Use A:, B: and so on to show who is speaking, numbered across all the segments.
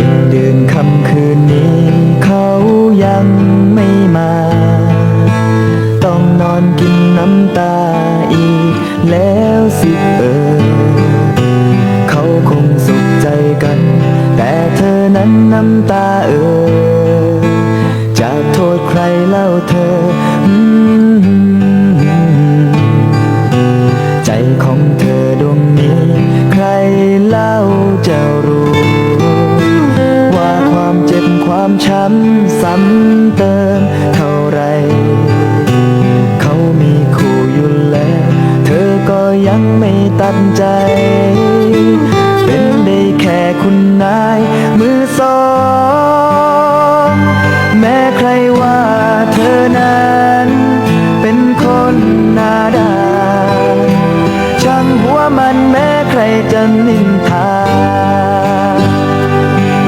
A: ดึกเดือนค่ำคืนนี้ เขายังไม่มา ต้องนอนกิน ตัดใจ เป็นได้แค่คุณนาย มือสอง แม้ใครว่าเธอนั้น เป็นคนนาดาช่างหัวมันแม้ใครจะนินทา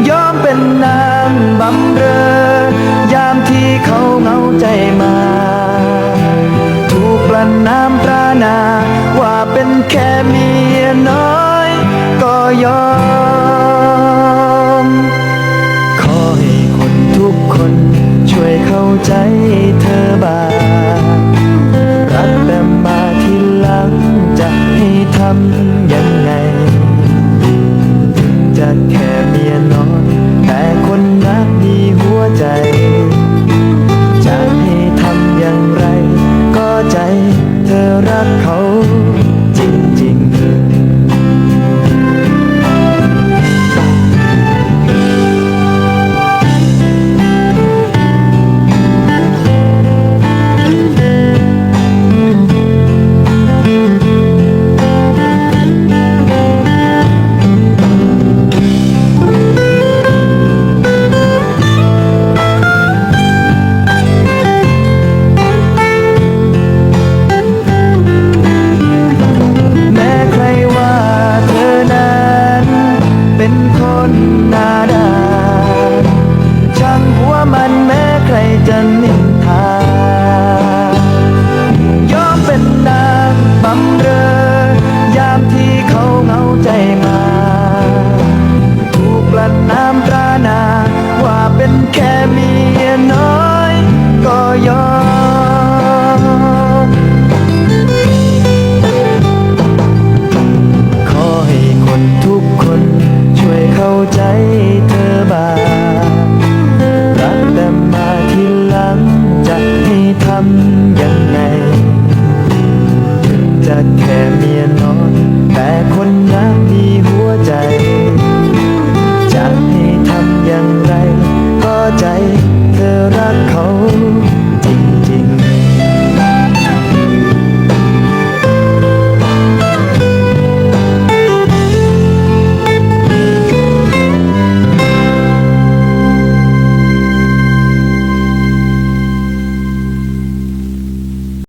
A: ยอมเป็นนางบำเรอยามที่เขาเงาใจมา ถูกปลันน้ำตรานา เป็นแค่เมียน้อยก็ยอม ขอให้คนทุกคนช่วยเข้าใจเธอบ้างรักแต่มาทีหลังจะให้ทำยังไง จะแค่